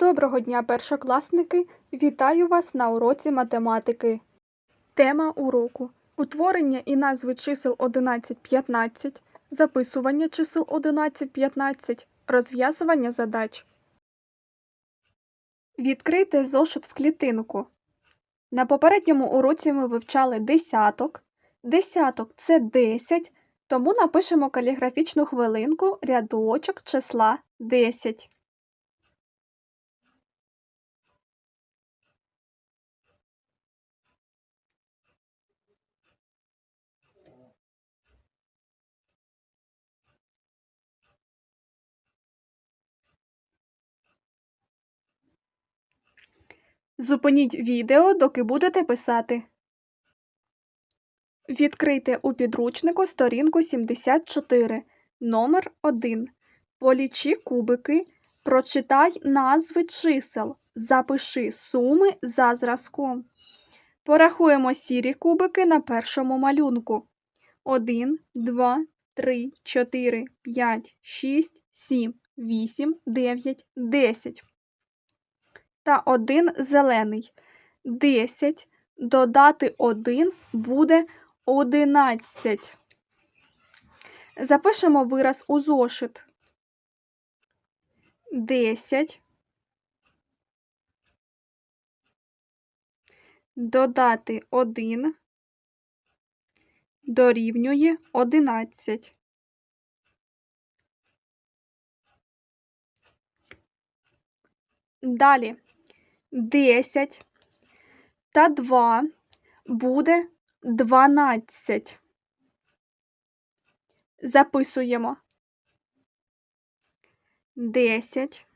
Доброго дня, першокласники! Вітаю вас на уроці математики. Тема уроку: утворення і назви чисел 11-15, записування чисел 11-15, розв'язування задач. Відкрийте зошит в клітинку. На попередньому уроці ми вивчали десяток. Десяток це 10, тому напишемо каліграфічну хвилинку рядочок числа 10. Зупиніть відео, доки будете писати. Відкрийте у підручнику сторінку 74, номер 1. Полічи кубики, прочитай назви чисел, запиши суми за зразком. Порахуємо сірі кубики на першому малюнку. 1, 2, 3, 4, 5, 6, 7, 8, 9, 10 та один зелений. 10 додати 1 буде 11. Запишемо вираз у зошит. 10 додати 1 дорівнює 11. Далі 10 та 2 буде 12. Записуємо 10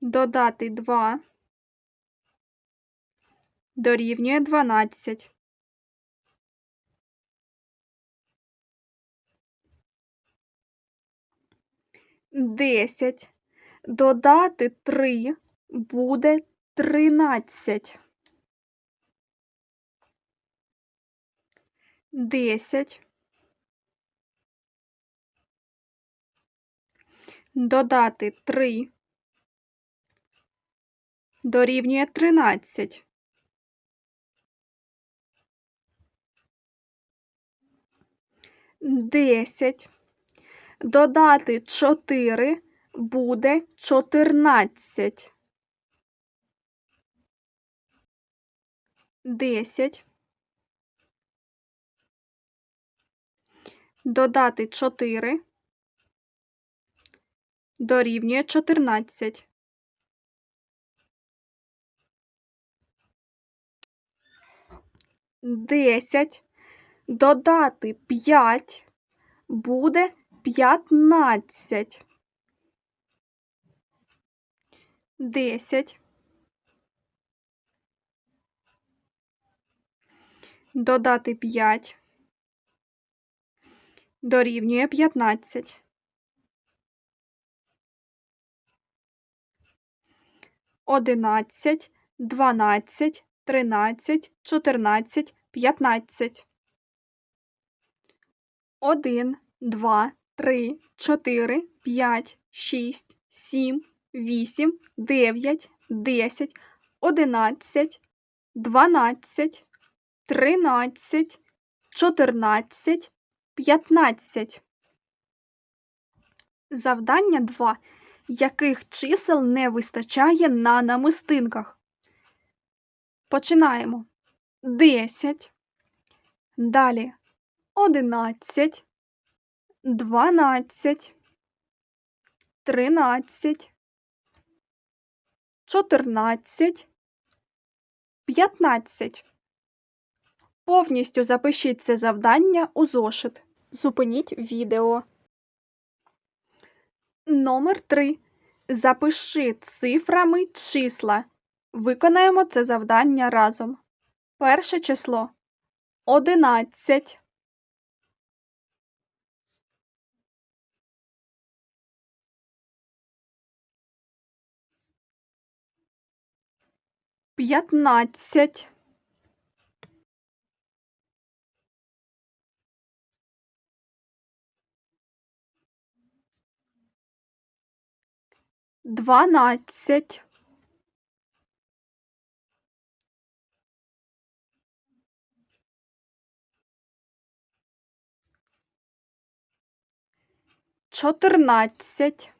додати 2 дорівнює 12. Десять додати три буде тринадцять. Десять додати три дорівнює тринадцять. Десять додати 4 буде 14. 10. Додати 4 дорівнює 14. Десять додати 5 буде п'ятнадцять. Десять. Додати п'ять. Дорівнює п'ятнадцять. Одинадцять, дванадцять, тринадцять, чотирнадцять, п'ятнадцять. Один, два, три, чотири, п'ять, шість, сім, вісім, дев'ять, десять, одинадцять, дванадцять, тринадцять, чотирнадцять, п'ятнадцять. Завдання 2. Яких чисел не вистачає на намистинках? Починаємо. 10. Далі 11, 12, 13, 14, 15. Повністю запишіть це завдання у зошит. Зупиніть відео. Номер 3. Запиши цифрами числа. Виконаємо це завдання разом. Перше число 11. П'ятнадцять. дванадцять, чотирнадцять,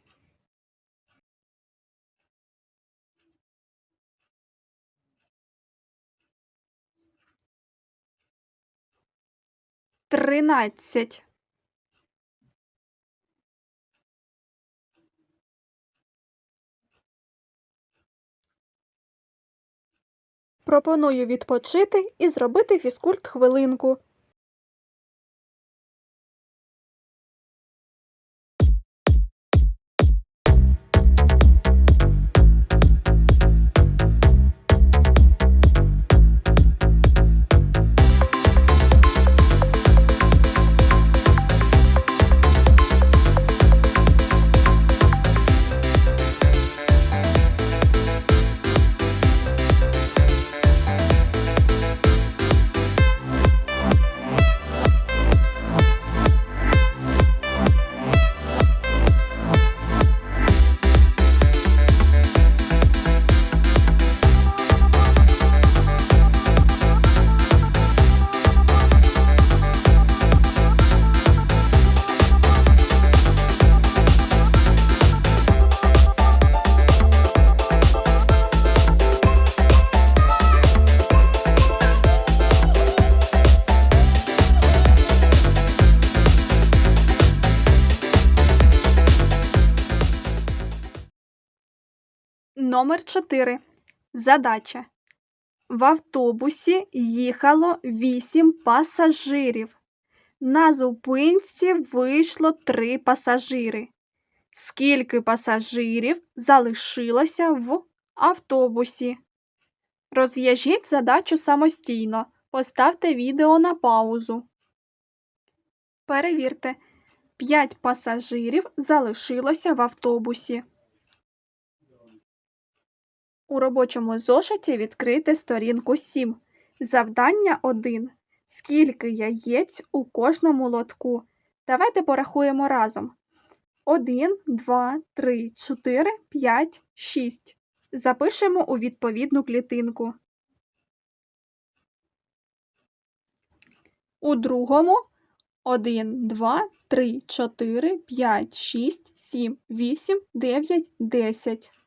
тринадцять, Пропоную відпочити і зробити фізкульт хвилинку. Номер 4. Задача. В автобусі їхало 8 пасажирів. На зупинці вийшло 3 пасажири. Скільки пасажирів залишилося в автобусі? Розв'яжіть задачу самостійно. Поставте відео на паузу. Перевірте. 5 пасажирів залишилося в автобусі. У робочому зошиті відкрийте сторінку 7. Завдання 1. Скільки яєць у кожному лотку? Давайте порахуємо разом. 1, 2, 3, 4, 5, 6. Запишемо у відповідну клітинку. У другому 1, 2, 3, 4, 5, 6, 7, 8, 9, 10.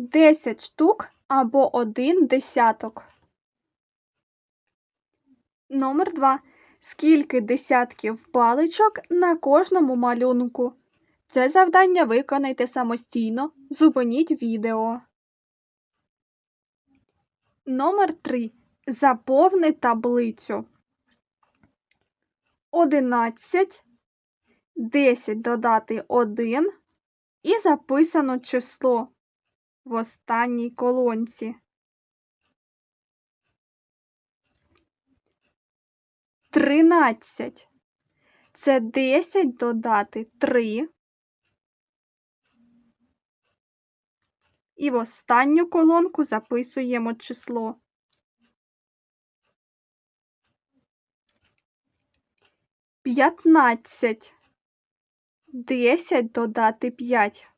Десять штук або один десяток. Номер 2. Скільки десятків паличок на кожному малюнку? Це завдання виконайте самостійно. Зупиніть відео. Номер 3. Заповни таблицю. 11. 10 додати 1 і записано число в останній колонці. Тринадцять. Це десять додати три. І в останню колонку записуємо число. П'ятнадцять. Десять додати п'ять.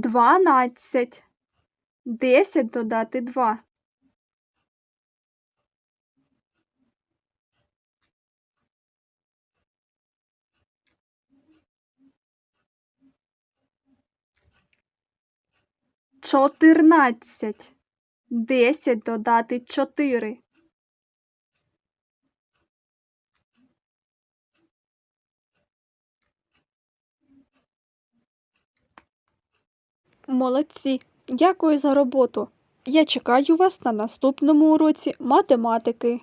Дванадцять. Десять додати два. Чотирнадцять. Десять додати чотири. Молодці! Дякую за роботу. Я чекаю вас на наступному уроці математики.